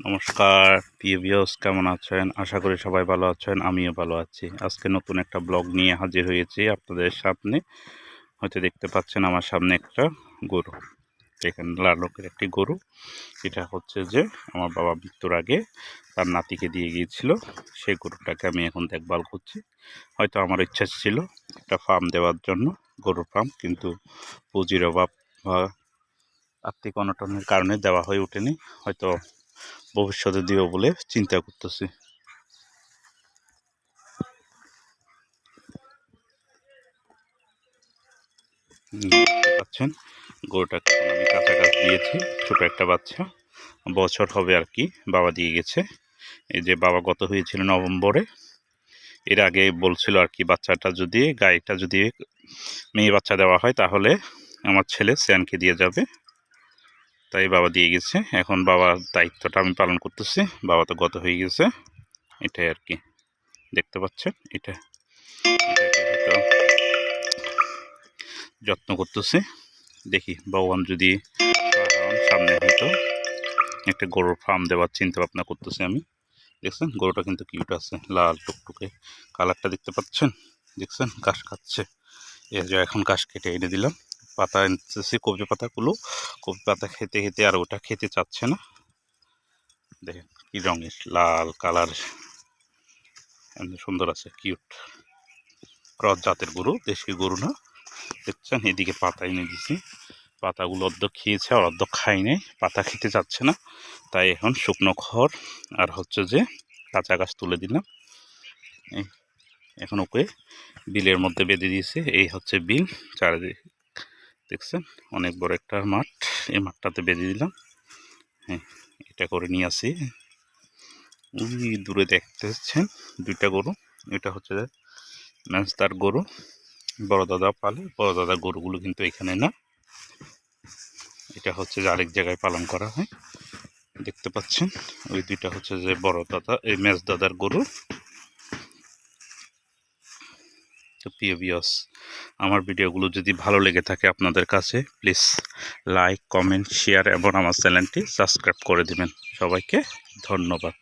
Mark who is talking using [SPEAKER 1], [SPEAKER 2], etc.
[SPEAKER 1] নমস্কার, প্রিয় কেমন আছেন? আশা করি সবাই ভালো আছেন, আমিও ভালো আছি। আজকে নতুন একটা ব্লগ নিয়ে হাজির হয়েছি আপনাদের সামনে। হয়তো দেখতে পাচ্ছেন আমার সামনে একটা গরু। এখানে লাল একটি গরু। এটা হচ্ছে যে আমার বাবা মৃত্যুর আগে তার নাতিকে দিয়ে গিয়েছিল। সেই গরুটাকে আমি এখন দেখভাল করছি। হয়তো আমার ইচ্ছা ছিল একটা ফার্ম দেওয়ার জন্য, গরুর ফার্ম কিন্তু পুঁজির অভাব বা আর্থিক অনটনের কারণে দেওয়া হয়ে ওঠেনি। হয়তো ভবিষ্যতে দিব বলে চিন্তা করতেছি। পাচ্ছেন গরুটাকে আমি কাঁচা গাছ দিয়েছি, ছোট একটা বাচ্চা। বছর হবে আর কি, বাবা দিয়ে গেছে। এই যে বাবা গত হয়েছিল নভেম্বরে, এর আগে বলছিল আর কি, বাচ্চাটা যদি গাইটা যদি মেয়ে বাচ্চা দেওয়া হয়, তাহলে আমার ছেলে স্যানকে দিয়ে যাবে। তাই বাবা দিয়ে গেছে। এখন বাবার দায়িত্বটা আমি পালন করতেছি। বাবা তো গত হয়ে গেছে। এটাই আর কি। দেখতে পাচ্ছেন? এটা যত্ন করতেছি। দেখি, ভগবান যদি সামনে হয়তো একটা গরুর ফার্ম দেওয়ার চিন্তা ভাবনা করতেছি আমি। দেখছেন? গরুটা কিন্তু কিউট আছে। লাল, টুকটুকে কালারটা দেখতে পাচ্ছেন? দেখছেন? ঘাস খাচ্ছে। যে এখন ঘাস কেটে এনে দিলাম। পাতা এনেছি কবি পাতাগুলো কবি পাতা খেতে খেতে আর ওটা খেতে চাচ্ছে না। দেখেন কী রঙের, লাল কালার। সুন্দর আছে, কিউট। ক্রস জাতের গরু, দেশি গরু না। দেখছেন, এদিকে পাতা এনে দিছি পাতাগুলো অর্ধ খেয়েছে, আর অর্ধ খাই নাই। পাতা খেতে চাচ্ছে না। তাই এখন শুকনো খড় আর হচ্ছে যে কাঁচা গাছ তুলে দিলাম। এখন ওকে বিলের মধ্যে বেঁধে দিয়েছে। এই হচ্ছে বিল, চারিদিকে দেখছেন? অনেক বড় একটা মাঠ। এই মাঠটাতে বেঁধে দিলাম। হ্যাঁ এটা করে নিয়ে আসি। ওই দূরে দেখতেছেন দুইটা গরু। এটা হচ্ছে ম্যাচদার গরু। বড় দাদা পালে, বড় দাদা গরুগুলো কিন্তু এখানে না। এটা হচ্ছে যে আরেক জায়গায় পালন করা হয়। দেখতে পাচ্ছেন? ওই দুইটা হচ্ছে যে বড় দাদা, এই ম্যাচ দাদার গরু। তো প্রিয় বিয়স আমার ভিডিওগুলো যদি ভালো লেগে থাকে আপনাদের কাছে প্লিজ লাইক কমেন্ট শেয়ার এবং আমার চ্যানেলটি সাবস্ক্রাইব করে দেবেন। সবাইকে ধন্যবাদ।